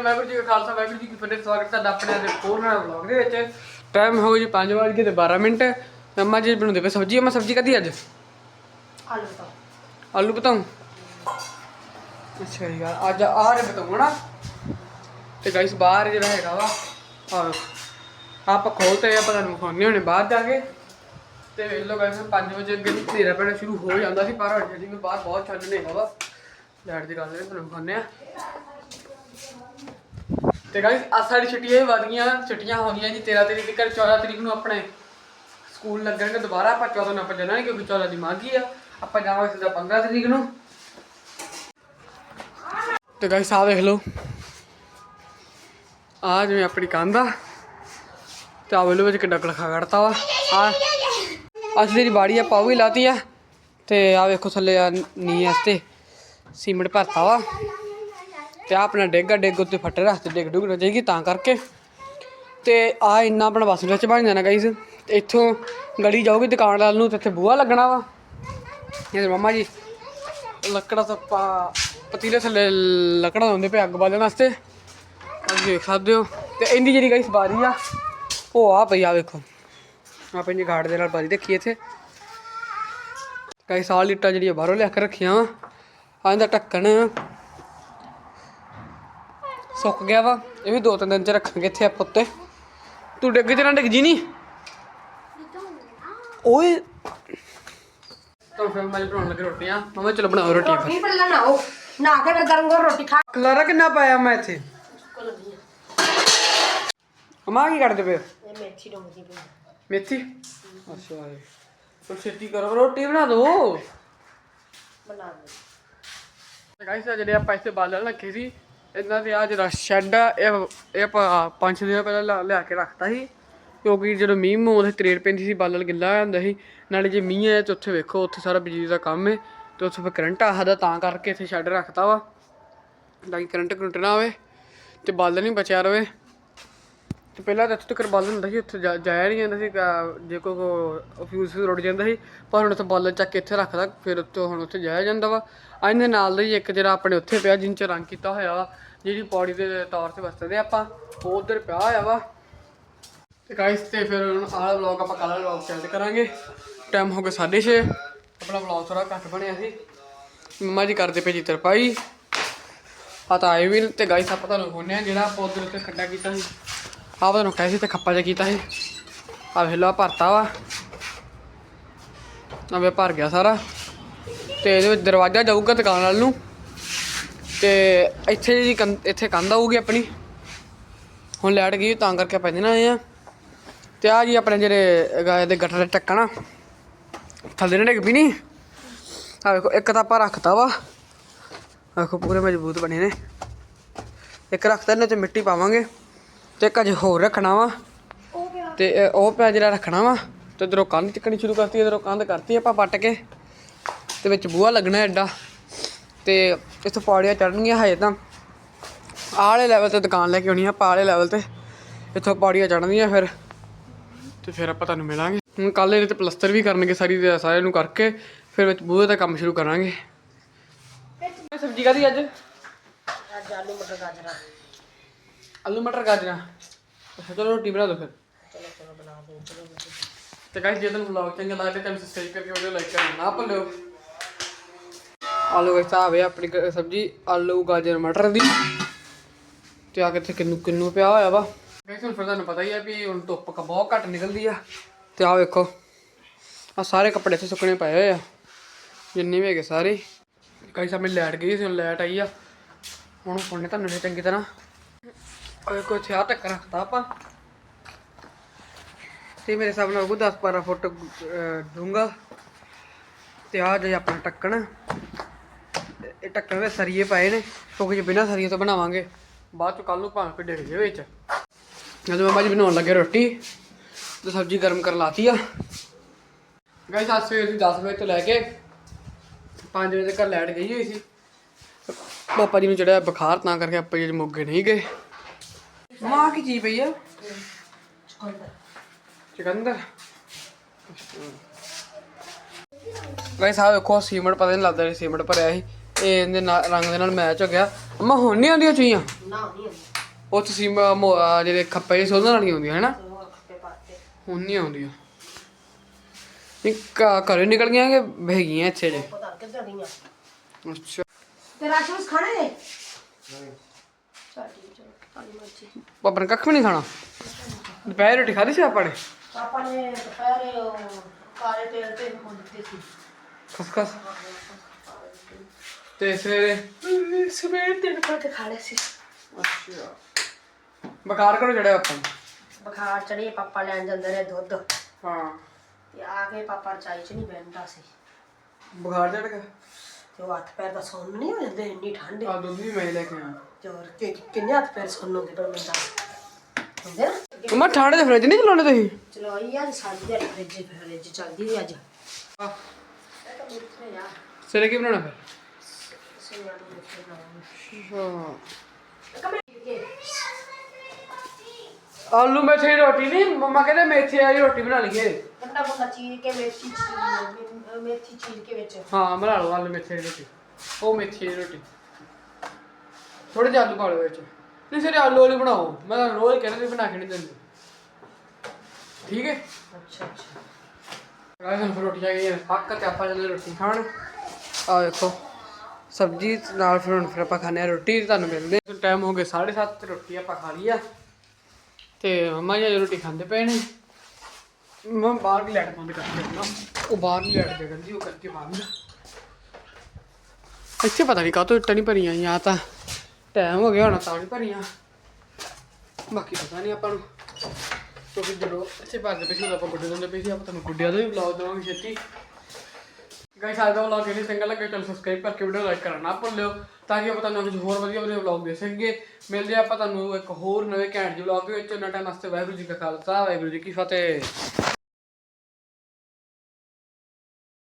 ਫਤਿਹ ਵਾਹਿਗੁਰੂ ਜੀ ਕਾ ਖਾਲਸਾ ਵਾਹਿਗੁਰੂ ਜੀ ਕੀ ਫਤਿਹ ਸਵਾਗਤ ਹੈ ਤੁਹਾਡਾ ਆਪਣੇ ਦੇ ਹੋਰ ਨਵੇਂ ਵਲੌਗ ਦੇ ਵਿੱਚ। ਟਾਈਮ ਹੋ ਗਿਆ ਜੀ 5 ਵਜੇ ਤੇ 12 ਮਿੰਟ। ਮੰਮਾ ਜੀ ਬਣਾਉਂਦੇ ਪਏ ਸਬਜ਼ੀ ਮੈਂ ਸਬਜ਼ੀ ਕਦੀ ਅੱਜ? ਆਲੂ ਤਾਂ ਆਲੂ ਬਤਾਉਂ ਅੱਛਾ ਯਾਰ ਅੱਜ ਆ ਰਹੇ ਬਤਾਉਂ ਨਾ। ਤੇ ਗਾਇਸ ਬਾਹਰ ਜਿਹੜਾ ਹੈਗਾ ਵਾ ਆਹ ਆਪਾਂ ਖੋਲਤੇ ਆ ਪਤਾ ਨਹੀਂ ਖਾਣੇ ਹੋਣੇ ਬਾਹਰ ਜਾ ਕੇ। ਤੇ ਵੇਖ ਲਓ ਗਾਇਸ 5 ਵਜੇ ਅੱਗੇ ਨੂੰ ਹਨੇਰਾ ਪੈਣਾ ਸ਼ੁਰੂ ਹੋ ਜਾਂਦਾ ਸੀ ਪਰ ਹੁਣ ਜਿਵੇਂ ਬਾਹਰ ਬਹੁਤ ਛੱਡ ਹਨੇਰਾ ਵਾ। ਲਾਈਟ ਦੀ ਗੱਲ ਹੈ ਤੁਹਾਨੂੰ ਖਾਣੇ ਆ। ਤੇ ਗਾਇਸ ਆ ਸਾਡੀ ਛੁੱਟੀਆਂ ਵੀ ਵਧ ਗਈਆਂ, ਛੁੱਟੀਆਂ ਹੋ ਗਈਆਂ ਜੀ 13 ਤਰੀਕ ਤੱਕ 14 ਤਰੀਕ ਨੂੰ ਆਪਣੇ ਸਕੂਲ ਲੱਗਣਗੇ ਦੁਬਾਰਾ, ਆਪਾਂ 14 ਨੂੰ ਆਪਾਂ ਜਾਣਾ ਕਿਉਂਕਿ 14 ਦੀ ਮਾਗੀ ਆ, ਆਪਾਂ ਜਾਵਾਂਗੇ ਸਿੱਧਾ 15 ਤਰੀਕ ਨੂੰ। ਤੇ ਗਾਇਸ ਆ ਦੇਖ ਲਓ। ਆ ਜਿਵੇਂ ਆਪਣੀ ਕੰਧ ਆ, ਤੇ ਆ ਵੇਲੋ ਵਿੱਚ ਕਿੱਡਾ ਕਲਖਾ ਕੱਢਤਾ ਵਾ। ਆ ਅੱਜ ਦੀ ਬਾੜੀ ਆ ਪਾਉ ਵੀ ਲਾਤੀ ਆ, ਤੇ ਆ ਵੇਖੋ ਥੱਲੇ ਆ ਨੀ ਵਾਸਤੇ ਸੀਮੈਂਟ ਭਰਤਾ ਵਾ। ਤੇ ਆ ਆਪਣਾ ਡੇਗਾ, ਡੇਗ ਉੱਤੇ ਫੱਟੇ ਰੱਖਤੇ ਡਿੱਗ ਡੁੱਗ ਨਾ ਜਾਏਗੀ ਤਾਂ ਕਰਕੇ। ਤੇ ਆ ਇੰਨਾ ਆਪਣਾ ਬੱਸ ਵਿੱਚ ਬਣ ਜਾਣਾ ਗਾਈਸ ਇੱਥੋਂ ਗਲੀ ਜਾਊਗੀ ਦੁਕਾਨਦਾਰ ਨੂੰ, ਤੇ ਇੱਥੇ ਬੂਹਾ ਲੱਗਣਾ ਵਾ। ਇਹ ਮਮਾ ਜੀ, ਲੱਕੜਾ ਤੋਂ ਪਤੀਲੇ ਥੱਲੇ ਲੱਕੜਾ ਹੁੰਦੇ ਪਏ ਅੱਗ ਬਾਲਣ ਵਾਸਤੇ। ਅੱਜ ਦੇਖ ਸਕਦੇ ਹੋ। ਤੇ ਇਹਦੀ ਜਿਹੜੀ ਗਾਈਸ ਬਾਰੀ ਆ, ਉਹ ਆ ਪਈ ਆ ਵੇਖੋ। ਆਪਾਂ ਇਹਨੇ ਘਾੜ ਦੇ ਨਾਲ ਬਾਰੀ ਦੇਖੀ ਇੱਥੇ। ਕਈ ਸਾਲ ਇੱਟਾਂ ਜਿਹੜੀਆਂ ਬਾਹਰੋਂ ਲਿਆ ਕੇ ਰੱਖੀਆਂ ਵਾ। ਆਹ ਇਹਦਾ ਢੱਕਣ। ਸੁੱਕ ਗਿਆ ਵਾ ਇਹ ਵੀ ਦੋ ਤਿੰਨ ਦਿਨ ਚ ਰੱਖਾਂਗੇ ਇੱਥੇ ਆਪਾਂ ਉੱਤੇ। ਤੂੰ ਡਿੱਗ ਤੇ ਨਾ ਡਿੱਗ ਜੀ ਨਹੀਂ ਓਏ। ਤਾਂ ਫਿਰ ਮੈਂ ਬਣਾਉਣ ਲੱਗੇ ਰੋਟੀਆਂ। ਮਮਾ ਚਲੋ ਬਣਾਓ ਰੋਟੀਆਂ ਫਿਰ। ਨਹੀਂ ਪਹਿਲਾਂ ਨਾ ਉਹ ਨਾ ਕੇ ਫਿਰ ਗਰਮ ਗਰਮ ਰੋਟੀ ਖਾ। ਕਲਰਾ ਕਿੰਨਾ ਪਾਇਆ ਮੈਂ ਇੱਥੇ? ਅਮਾ ਕੀ ਕਰਦੇ ਪਏ ਹੋ? ਇਹ ਮੇਥੀ ਡੋਂਗੀ ਪਈ ਮੇਥੀ? ਅੱਛਾ ਜੀ ਫਿਰ ਛੇਤੀ ਕਰੋ। ਰੋਟੀ ਬਣਾ ਦਿਓ ਬਣਾ ਦੇ। ਗਾਇਸ ਜਿਹੜੇ ਆਪਾਂ ਇੱਥੇ ਬਾਲਣ ਰੱਖੇ ਸੀ ਇਹਨਾਂ ਦੇ ਆ ਜਿਹੜਾ ਸ਼ੈੱਡ ਆ, ਇਹ ਇਹ ਆਪਾਂ ਪੰਜ ਛੇ ਦਿਨ ਪਹਿਲਾਂ ਲਿਆ- ਲਿਆ ਕੇ ਰੱਖਤਾ ਸੀ। ਕਿਉਂਕਿ ਜਦੋਂ ਮੀਂਹ ਮੂੰਹ ਉਹਦੇ ਤਰੇੜ ਪੈਂਦੀ ਸੀ, ਬਾਲਣ ਗਿੱਲਾ ਹੋ ਜਾਂਦਾ ਸੀ। ਨਾਲੇ ਜੇ ਮੀਂਹ ਆਇਆ ਤੇ ਉੱਥੇ ਵੇਖੋ, ਉੱਥੇ ਸਾਰਾ ਬਿਜਲੀ ਦਾ ਕੰਮ ਹੈ ਤੇ ਉੱਥੇ ਫਿਰ ਕਰੰਟ ਆਹਦਾ ਤਾਂ ਕਰਕੇ ਇੱਥੇ ਸ਼ੈੱਡ ਰੱਖਤਾ ਵਾ, ਤਾਂ ਕਿ ਕਰੰਟ ਕਰੰਟ ਨਾ ਆਵੇ ਤੇ ਬਾਲਣ ਨਹੀਂ ਬਚਿਆ ਰਵੇ। ਤੇ ਪਹਿਲਾਂ ਤਾਂ ਇੱਥੇ ਤੱਕ ਬਾਲਣ ਹੁੰਦਾ ਸੀ, ਉੱਥੇ ਜਾ- ਜਾਇਆ ਨਹੀਂ ਜਾਂਦਾ ਸੀ ਅਹ ਜੇ ਕੋਈ ਕੋ ਫਿਊਜ਼ ਰੁੜ ਜਾਂਦਾ ਸੀ, ਪਰ ਹੁਣ ਉੱਥੇ ਬਾਲਣ ਚੱਕ ਕੇ ਇੱਥੇ ਰੱਖਦਾ, ਫਿਰ ਉੱਥੇ ਹੁਣ ਉੱਥੇ ਜਾਇਆ ਜਾਂਦਾ ਵਾ। ਆ ਇਹਦੇ ਨਾਲ ਦਾ ਹੀ ਇੱਕ ਜਿਹੜਾ ਆਪਣੇ ਉੱਥੇ ਪਿਆ, ਜਿੰਨ ਚ ਰੰਗ ਕੀਤਾ ਹੋਇਆ ਵਾ, ਜਿਹੜੀ ਪੌੜੀ ਦੇ ਤੌਰ ਤੇ ਵਰਤਦੇ ਆਪਾਂ, ਉਹ ਉਧਰ ਪਿਆ ਹੋਇਆ ਵਾ। ਤੇ ਗਾਇਸ ਤੇ ਫਿਰ ਹੁਣ ਆਹ ਵਲੌਗ ਆਪਾਂ ਕੱਲ੍ਹ ਵਲੌਗ ਚੈਟ ਕਰਾਂਗੇ। ਟਾਈਮ ਹੋ ਗਿਆ 6:30 ਆਪਣਾ ਵਲੌਗ ਥੋੜਾ ਘੱਟ ਬਣਿਆ ਸੀ। ਮੰਮਾ ਜੀ ਕਰਦੇ ਪਏ ਜੀ ਤਰਪਾਈ। ਆ ਤਾਂ ਆਏ ਵੀ ਨੀ, ਤੇ ਗਾਇਸ ਆਪਾਂ ਤੁਹਾਨੂੰ ਹੋਣੇ ਆ ਜਿਹੜਾ ਆਪਾਂ ਉਧਰ ਉੱਤੇ ਖੱਡਾ ਕੀਤਾ ਸੀ। ਆਹ ਤੁਹਾਨੂੰ ਕਹਿ ਸੀ ਤੇ ਖੱਪਾ ਜਿਹਾ ਕੀਤਾ ਸੀ। ਆ ਵੇਖ ਲਓ, ਆਹ ਭਰਤਾ ਵਾ। ਨਵੇਂ ਭਰ ਗਿਆ ਸਾਰਾ। ਤੇ ਇਹਦੇ ਵਿੱਚ ਦਰਵਾਜ਼ਾ ਜਾਊਗਾ ਦੁਕਾਨ ਵੱਲ ਨੂੰ। ਤੇ ਇੱਥੇ ਜੀ ਕੰਧ- ਇੱਥੇ ਕੰਧ ਆਊਗੀ ਆਪਣੀ। ਹੁਣ ਲੈਟ ਗਈ, ਤਾਂ ਕਰਕੇ ਪੈਂਦੇ ਨਾ ਨਾਲ ਆਏ ਆ ਤੇ ਆ ਜੀ ਆਪਣੇ ਜਿਹੜੇ ਗਾਇ ਦੇ ਗੱਟਰ ਦੇ ਟੱਕਣਾ ਥੱਲੇ ਨੇ ਡਿੱਗ ਵੀ ਨਹੀਂ ਆ ਵੇਖੋ, ਇੱਕ ਤਾਂ ਆਪਾਂ ਰੱਖਤਾ ਵਾ। ਵੇਖੋ, ਪੂਰੇ ਮਜ਼ਬੂਤ ਬਣੇ ਨੇ। ਇੱਕ ਰੱਖਤਾ ਇਹਨੇ ਤੇ ਮਿੱਟੀ ਪਾਵਾਂਗੇ। ਤੇ ਅਜੇ ਹੋਰ ਰੱਖਣਾ ਵਾ। ਤੇ ਉਹ ਪਿਆ ਜਿਹੜਾ ਰੱਖਣਾ ਵਾ ਤੇ ਇਧਰੋਂ ਕੰਧ ਚੱਕਣੀ ਸ਼ੁਰੂ ਕਰਤੀ ਇਧਰੋਂ ਕੰਧ ਕਰਤੀ ਆਪਾਂ ਪੱਟ ਕੇ ਤੇ ਵਿੱਚ ਬੂਹਾ ਲੱਗਣਾ ਐਡਾ। ਤੇ ਇੱਥੋਂ ਪੌੜੀਆਂ ਚੜਨਗੀਆਂ ਹਜੇ ਤਾਂ। ਆਹ ਵਾਲੇ ਲੈਵਲ ਤੇ ਦੁਕਾਨ ਲੈ ਕੇ ਆਉਣੀ ਆ ਵਾਲੇ ਲੈਵਲ ਤੇ। ਇੱਥੋਂ ਪੌੜੀਆਂ ਚੜਨਗੀਆਂ ਫਿਰ। ਤੇ ਫਿਰ ਆਪਾਂ ਤੁਹਾਨੂੰ ਮਿਲਾਂਗੇ। ਹੁਣ ਕੱਲ ਇਹਦੇ ਤੇ ਪਲਸਤਰ ਵੀ ਕਰਨਗੇ ਸਾਰੀ ਦੇ ਸਾਰਿਆਂ ਨੂੰ ਕਰਕੇ। ਫਿਰ ਵਿੱਚ ਬੂਹੇ ਦਾ ਕੰਮ ਸ਼ੁਰੂ ਕਰਾਂਗੇ। ਸਬਜ਼ੀ ਕਾਦੀ ਅੱਜ? ਅੱਜ ਆਲੂ ਮਟਰ ਗਾਜਰਾਂ। ਆਲੂ ਮਟਰ ਗਾਜਰਾਂ। ਅੱਛਾ ਚਲੋ ਰੋਟੀ ਬਣਾ ਦਿਓ ਫਿਰ। ਚਲੋ ਚਲੋ ਬਣਾ ਦੋ ਚਲੋ ਤੇ ਗਾਇਸ ਜੇ ਤੁਹਾਨੂੰ ਵਲੌਗ ਚੰਗਾ ਲੱਗਦਾ ਤਾਂ ਸਬਸਕ੍ਰਾਈਬ ਕਰਕੇ ਵੀਡੀਓ ਲਾਈਕ ਕਰਨਾ ਨਾ ਭੁੱਲਿਓ। ਆਲੂ ਵਿੱਚ ਆਵੇ ਆਪਣੀ ਗ- ਸਬਜ਼ੀ ਆਲੂ ਗਾਜਰ ਮਟਰ ਦੀ। ਤੇ ਆ ਕਿੱਥੇ ਕਿੰਨੂ ਕਿੰਨੂ ਪਿਆ ਹੋਇਆ ਵਾ। ਗਾਇਸ ਹੁਣ ਫਿਰ ਤੁਹਾਨੂੰ ਪਤਾ ਹੀ ਆ ਵੀ ਹੁਣ ਧੁੱਪ ਕ ਬਹੁਤ ਘੱਟ ਨਿਕਲਦੀ ਆ। ਤੇ ਆ ਵੇਖੋ ਆ ਸਾਰੇ ਕੱਪੜੇ ਇੱਥੇ ਸੁੱਕਣੇ ਪਏ ਹੋਏ ਆ। ਜਿੰਨੇ ਵੀ ਹੈਗੇ ਸਾਰੇ। ਗਾਇਸ ਆਪਣੀ ਲਾਈਟ ਗਈ ਸੀ ਹੁਣ ਲਾਈਟ ਆਈ ਆ। ਹੁਣ ਫੋਨੇ ਤੁਹਾਨੂੰ ਫਿਰ ਚੰਗੀ ਤਰ੍ਹਾਂ। ਆ ਵੇਖੋ ਇੱਥੇ ਆ ਰੱਖਤਾ ਆਪਾਂ। ਤੇ ਮੇਰੇ ਹਿਸਾਬ ਨਾਲ ਉਹ 10 12 ਫੁੱਟ ਡੂੰਗਾ ਤੇ ਆ ਜੇ ਆਪਣਾ ਟੱਕਣ। ਤੇ ਇਹ ਟੱਕਣ ਦੇ ਸਰੀਏ ਪਾਏ ਨੇ। ਕਿਉਂਕਿ ਜੇ ਬਿਨਾਂ ਸਰੀਏ ਤੋਂ ਬਣਾਵਾਂਗੇ। ਬਾਅਦ ਚ ਕੱਲ ਨੂੰ ਭਾਂ ਕੇ ਡਿੱਗ ਜੇ ਵਿੱਚ। ਜਦੋਂ ਮਮਾ ਜੀ ਬਣਾਉਣ ਲੱਗੇ ਰੋਟੀ, ਤੇ ਸਬਜ਼ੀ ਗਰਮ ਕਰ ਲਾਤੀ ਆ। ਗਾਇਸ, ਅੱਜ ਸਵੇਰ ਦੀ 10 ਵਜੇ ਤੋਂ ਲੈ ਕੇ 5 ਵਜੇ ਤੱਕ ਲੈਟ ਗਈ ਹੋਈ ਸੀ। ਪਾਪਾ ਜੀ ਨੂੰ ਚੜਿਆ ਬੁਖਾਰ ਤਾਂ ਕਰਕੇ ਆਪਾਂ ਜੀ ਮੋਗੇ ਨਹੀਂ ਗਏ। ਮਾਂ ਕੀ ਚੀਜ਼ ਪਈ ਆ? ਚਿਕੰਦਰ। ਗਾਇਸ ਆ ਵੇਖੋ ਸੀਮੈਂਟ ਪਤਾ ਨਹੀਂ ਲੱਗਦਾ ਸੀ ਸੀਮੈਂਟ ਭਰਿਆ ਸੀ। ਇਹ ਇਹਦੇ ਨਾਲ ਰੰਗ ਦੇ ਨਾਲ ਮੈਚ ਹੋ ਗਿਆ। ਅੰਮਾ ਹੁਣ ਨਹੀਂ ਆਉਂਦੀਆਂ ਚੀਆਂ ਨਾ ਨਹੀਂ ਆਉਂਦੀ ਉਹ ਤੁਸੀਂ ਜਿਹੜੇ ਖੱਪੇ ਜਿਹੇ ਸੋਧਣ ਵਾਲੀਆਂ ਹੁੰਦੀਆਂ ਹੈ ਨਾ ਤੇ ਹੋਰ ਖੱਪੇ ਪਾਤੇ। ਹੁਣ ਨਹੀਂ ਆਉਂਦੀਆਂ। ਨਹੀਂ ਘ- ਘਰੋਂ ਨਿਕਲ ਗਈਆਂ ਕਿ ਹੈਗੀਆਂ ਇੱਥੇ ਜੇ? ਗਈਆਂ ਅੱਛਾ। ਤੇ ਰਾਸ਼ਨ ਖਾਣੇ ਨੇ ਚਲ ਠੀਕ ਚਲੋ। ਤੁਹਾਡੀ ਮਰਜ਼ੀ ਪਾਪਾ ਨੇ ਕੱਖ ਵੀ ਨਹੀਂ ਖਾਣਾ? ਦੁਪਹਿਰ ਰੋਟੀ ਖਾਧੀ ਸੀ ਆਪਾਂ ਨੇ? ਪਾਪਾ ਨੇ ਦੁਪਹਿਰੇ ਉਹ ਕਾਲੇ ਤੇਲ ਤੇ ਦਿੱਤੇ ਸੀ। ਖਸਖਸ? ਤੇ ਸਵੇਰੇ? ਸਵੇਰ ਤਿੰਨ ਫੁਲਕੇ ਖਾ ਲਏ ਸੀ। ਅੱਛਾ। ਬਕਾਰ ਕਰੋ ਜੜਿਆ ਆਪਾਂ ਨੂੰ। ਬੁਖਾਰ ਚੜੀ ਪਾਪਾ ਲੈਣ ਜਾਂਦੇ ਨੇ ਦੁੱਧ। ਹਾਂ। ਤੇ ਆ ਕੇ ਪਾਪਾ ਰਚਾਈ ਚ ਨਹੀਂ ਬੈਠਦਾ ਸੀ। ਬੁਖਾਰ ਚੜ ਗਿਆ? ਤੇ ਉਹ ਹੱਥ ਪੈਰ ਦਾ ਸੁੰਨ ਨਹੀਂ ਹੋ ਜਾਂਦੇ ਇੰਨੀ ਠੰਡ ਆ ਦੁੱਧ ਵੀ ਮੈਂ ਲੈ ਕੇ ਆਇਆ। ਕਿ ਕਿੰਨੇ ਹੱਥ ਪੈਰ ਸੁੰਨੋਗੇ ਪਰ ਮੈਂ ਦੱਸ। ਹੁੰਦੇ ਨਾ ਮਮਾ ਠੰਡੇ ਦੇ ਫਰਿੱਜ ਨਹੀਂ ਚਲਾਉਣੇ ਤੁਸੀਂ? ਚਲੋ ਅੱਜ ਸਾਡੀ ਦਿਹਾੜੀ ਫ੍ਰਿਜ ਫ੍ਰਿਜ ਚੱਲਦੀ ਸੀ ਅੱਜ। ਆ ਇਹ ਤਾਂ ਮਿੱਠੇ ਆ। ਸਵੇਰੇ ਕੀ ਬਣਾਉਣਾ ਫਿਰ? ਆਲੂ ਮੇਥੇ ਦੀ ਰੋਟੀ ਨਹੀਂ ਮਮਾ ਕਹਿੰਦੇ ਮੇਥੇ ਵਾਲੀ ਰੋਟੀ ਬਣਾ ਲਈਏ। ਗੰਡਾ ਗੁੰਡਾ ਚੀਰ ਕੇ ਮੇਥੀ ਚੀਰ ਮੇਥੀ ਚੀਰ ਕੇ ਵਿੱਚ। ਹਾਂ ਬਣਾ ਲਓ ਆਲੂ ਮੇਥੇ ਦੀ ਰੋਟੀ। ਉਹ ਮੇਥੀ ਦੀ ਰੋਟੀ। ਥੋੜੇ ਜਿਹਾ ਆਲੂ ਪਾ ਲਓ ਵਿੱਚ। ਨਹੀਂ ਸਿਰੇ ਆਲੂ ਵਾਲੀ ਬਣਾਓ। ਮੈਂ ਤਾਂ ਰੋਜ਼ ਕਹਿੰਦਾ ਵੀ ਬਣਾ ਕੇ ਨਹੀਂ ਦਿੰਦੇ। ਠੀਕ ਹੈ? ਅੱਛਾ ਅੱਛਾ। ਗਾਇਸ ਰੋਟੀ ਆ ਗਈ ਹੈ ਪੱਕ ਤੇ ਆਪਾਂ ਚੱਲੇ ਰੋਟੀ ਖਾਣ। ਆ ਵੇਖੋ। ਸਬਜ਼ੀ ਨਾਲ ਫਿਰ ਹੁਣ ਫਿਰ ਆਪਾਂ ਖਾਣੇ ਆ ਰੋਟੀ। ਤੁਹਾਨੂੰ ਮਿਲਦੇ ਟਾਈਮ ਹੋ ਗਿਆ 7:30 ਤੇ ਰੋਟੀ ਆਪਾਂ ਖਾ ਲਈ ਆ। ਤੇ ਮੰਮਾ ਜੀ ਰੋਟੀ ਖਾਂਦੇ ਪਏ ਨੇ। ਮੈਂ ਬਾਹਰ ਦੀ ਲਾਈਟ ਬੰਦ ਕਰਕੇ ਨਾ ਉਹ ਬਾਹਰ ਦੀ ਲਾਈਟ ਜਗਨ ਉਹ ਕਰਕੇ ਬੰਦ। ਇੱਥੇ ਪਤਾ ਨਹੀਂ ਕਾਹਤੋਂ ਇੱਟਾਂ ਨਹੀਂ ਭਰੀਆਂ ਜਾਂ ਤਾਂ ਟਾਈਮ ਹੋ ਗਿਆ ਹੋਣਾ, ਤਾਂ ਨਹੀਂ ਭਰੀਆਂ। ਬਾਕੀ ਪਤਾ ਨਹੀਂ ਆਪਾਂ ਨੂੰ। ਕਿਉਂਕਿ ਜਦੋਂ ਇੱਥੇ ਭਰਦੇ ਪਏ ਸੀ, ਉਦੋਂ ਆਪਾਂ ਗੁੱਡੇ ਦਿੰਦੇ ਪਏ ਸੀ, ਆਪਾਂ ਤੁਹਾਨੂੰ ਗੁੱਡਿਆਂ ਦਾ ਵੀ ਵਲੌਗ ਦੇਵਾਂਗੇ ਛੇਤੀ। ਗਾਇਸ ਅੱਜ ਦਾ ਵਲੌਗ ਇਹ ਚੰਗਾ ਲੱਗੇ, ਚੈਨਲ ਸਬਸਕ੍ਰਾਈਬ ਕਰਕੇ ਵੀਡੀਓ ਲਾਈਕ ਕਰਨਾ ਨਾ ਭੁੱਲਿਓ, ਤਾਂ ਕਿ ਆਪਾਂ ਤੁਹਾਨੂੰ ਕੁਝ ਹੋਰ ਵਧੀਆ ਵਧੀਆ ਵਲੌਗ ਦੇ ਸਕੀਏ। ਮਿਲਦੇ ਆਪਾਂ ਤੁਹਾਨੂੰ ਇੱਕ ਹੋਰ ਨਵੇਂ ਘੈਂਟ ਜਿਹੇ ਵਲੌਗ ਦੇ ਵਿੱਚ। ਉਹਨਾਂ ਟਾਈਮ ਵਾਸਤੇ ਵਾਹਿਗੁਰੂ ਜੀ ਕਾ ਖਾਲਸਾ, ਵਾਹਿਗੁਰੂ ਜੀ ਕੀ ਫਤਿਹ।